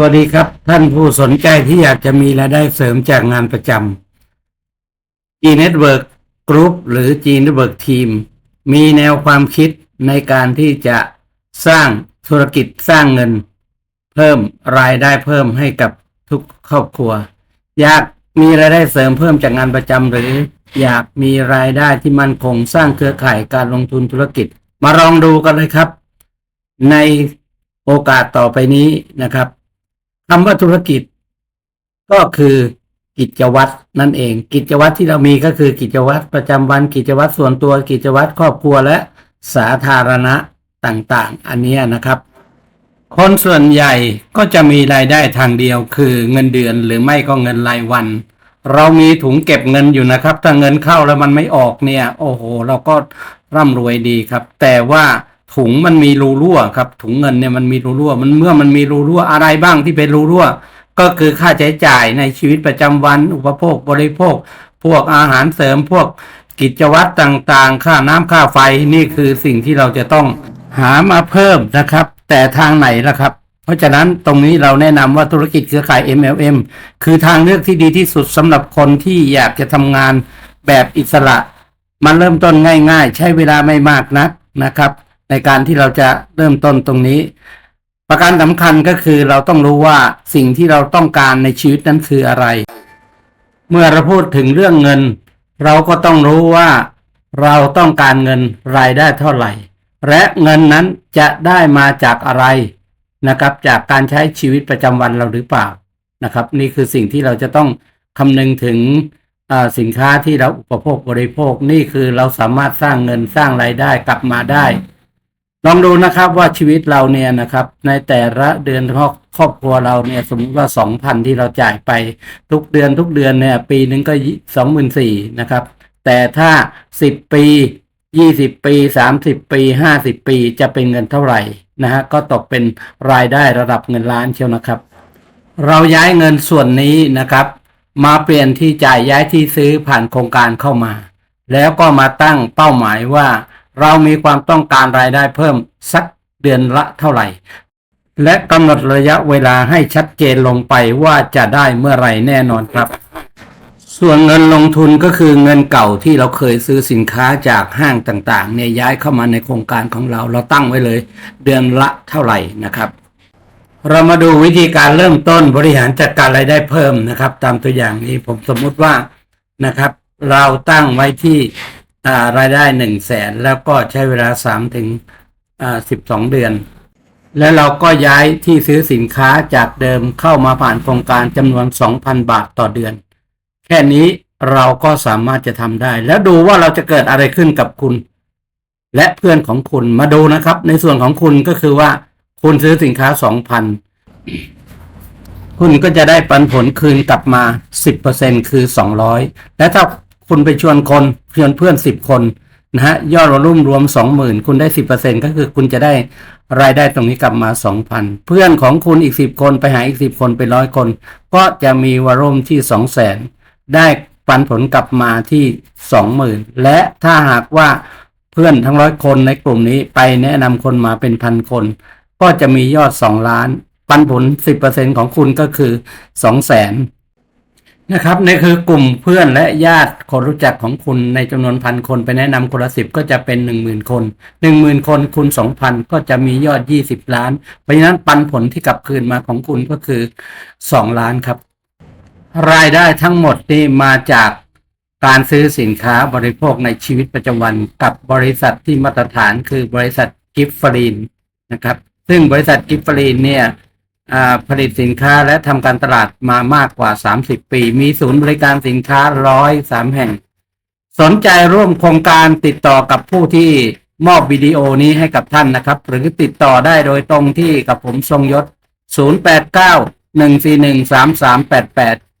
วัสดีครับ ท่านผู้สนใจที่อยากจะมีรายได้เสริมจากงานประจำ G Network Group หรือ G Network Team มีแนวความคิดในการที่จะสร้างธุรกิจสร้างเงิน เพิ่มรายได้เพิ่มให้กับทุกครอบครัว อยากมีรายได้เสริมเพิ่มจากงานประจำหรืออยากมีรายได้ที่มั่นคงสร้างเครือข่ายการลงทุนธุรกิจ มาลองดูกันเลยครับ ในโอกาสต่อไปนี้นะครับ คำว่าธุรกิจ ก็คือกิจวัตรนั่นเอง กิจวัตรที่เรามีก็คือกิจวัตรประจำวันกิจวัตรส่วนตัวกิจวัตรครอบครัวและสาธารณะต่างๆ อันนี้นะครับ คนส่วนใหญ่ก็จะมีรายได้ทางเดียวคือเงินเดือนหรือไม่ก็เงินรายวัน เรามีถุงเก็บเงินอยู่นะครับ ถ้าเงินเข้าแล้วมันไม่ออกเนี่ย โอ้โห เราก็ร่ำรวยดีครับ แต่ว่า ถุงมันมีรูรั่วครับ ถุงเงินเนี่ยมันมีรูรั่ว มันเมื่อมันมีรูรั่วอะไรบ้างที่เป็นรูรั่ว ก็คือค่าใช้จ่ายในชีวิตประจำวัน อุปโภคบริโภค พวกอาหารเสริมพวกกิจวัตรต่างๆ ค่าน้ำค่าไฟนี่คือสิ่งที่เราจะต้องหามาเพิ่มนะครับ แต่ทางไหนล่ะครับ เพราะฉะนั้นตรงนี้เราแนะนำว่าธุรกิจเครือข่าย MLM คือทางเลือกที่ดีที่สุดสำหรับคนที่อยากจะทำงานแบบอิสระ มันเริ่มต้นง่าย ๆ ใช้เวลาไม่มากนักนะครับ ในการที่เราจะเริ่มต้นตรงนี้ ประการสำคัญก็คือเราต้องรู้ว่าสิ่งที่เราต้องการในชีวิตนั้นคืออะไร เมื่อเราพูดถึงเรื่องเงิน เราก็ต้องรู้ว่าเราต้องการเงินรายได้เท่าไหร่ และเงินนั้นจะได้มาจากอะไรนะครับ จากการใช้ชีวิตประจำวันเราหรือเปล่านะครับ นี่คือสิ่งที่เราจะต้องคำนึงถึงสินค้าที่เราอุปโภคบริโภคนี่คือเราสามารถสร้างเงินสร้างรายได้กลับมาได้ ลองดูนะครับว่าชีวิตเราเนี่ยนะครับ ในแต่ละเดือนครอบครอบครัวเราเนี่ยสมมติว่าสองพันที่เราจ่ายไปทุกเดือนทุกเดือนเนี่ย ปีหนึ่งก็สองหมื่นสี่นะครับ แต่ถ้าสิบปียี่สิบปีสามสิบปีห้าสิบปีจะเป็นเงินเท่าไหร่นะฮะก็ตกเป็นรายได้ระดับเงินล้านเชียวนะครับ เราย้ายเงินส่วนนี้นะครับ มาเปลี่ยนที่จ่ายย้ายที่ซื้อผ่านโครงการเข้ามา แล้วก็มาตั้งเป้าหมายว่า เรามีความต้องการรายได้เพิ่มสักเดือนละเท่าไหร่ และกำหนดระยะเวลาให้ชัดเจนลงไปว่าจะได้เมื่อไหร่แน่นอนครับ ส่วนเงินลงทุนก็คือเงินเก่าที่เราเคยซื้อสินค้าจากห้างต่างๆเนี่ยย้ายเข้ามาในโครงการของเราเราตั้งไว้เลย เดือนละเท่าไหร่นะครับเรามาดูวิธีการเริ่มต้นบริหารจัดการรายได้เพิ่มนะครับ ตามตัวอย่างนี้ผมสมมุติว่านะครับ เราตั้งไว้ที่ รายได้หนึ่งแสนแล้วก็ใช้เวลาสามถึงสิบสองเดือน แล้วเราก็ย้ายที่ซื้อสินค้าจากเดิมเข้ามาผ่านโครงการจำนวน 2,000 บาทต่อเดือน แค่นี้เราก็สามารถจะทำได้ แล้วดูว่าเราจะเกิดอะไรขึ้นกับคุณ และเพื่อนของคุณมาดูนะครับ ในส่วนของคุณก็คือว่า คุณซื้อสินค้า 2,000คุณก็จะได้ปันผลคืนกลับมา 10%คือ 200 และถ้า คุณไปชวนคนชวนเพื่อน10คนนะฮะยอดวอลุ่มรวม20,000คุณได้10%ก็คือคุณจะได้รายได้ตรงนี้กลับมา2,000เพื่อนของคุณอีก10คนไปหาอีก10คนเป็นร้อยคน ก็จะมีวอลุ่มที่200,000ได้ปันผลกลับมาที่20,000และถ้าหากว่าเพื่อนทั้งร้อยคนในกลุ่มนี้ไปแนะนำคนมาเป็นพันคน ก็จะมียอด2ล้าน ปันผล10%ของคุณก็คือ200,000น นะครับนี่คือกลุ่มเพื่อนและญาติคนรู้จักของคุณในจำนวนพันคนไปแนะนำคนละสิบก็จะเป็นหนึ่งหมื่นคนหนึ่งหมื่นคนคูณสองพันก็จะมียอดยี่สิบล้าน เพราะฉะนั้นปันผลที่กลับคืนมาของคุณก็คือสองล้านครับ รายได้ทั้งหมดนี่มาจากการซื้อสินค้าบริโภคในชีวิตประจำวันกับบริษัทที่มาตรฐานคือบริษัทกิฟฟรีนนะครับ ซึ่งบริษัทกิฟฟรีนเนี่ย ผลิตสินค้าและทำการตลาดมามากกว่า 30 ปี มีศูนย์บริการสินค้าร้อยสามแห่ง สนใจร่วมโครงการติดต่อกับผู้ที่มอบวิดีโอนี้ให้กับท่านนะครับ หรือติดต่อได้โดยตรงที่กับผมทรงยศ 089 141 3388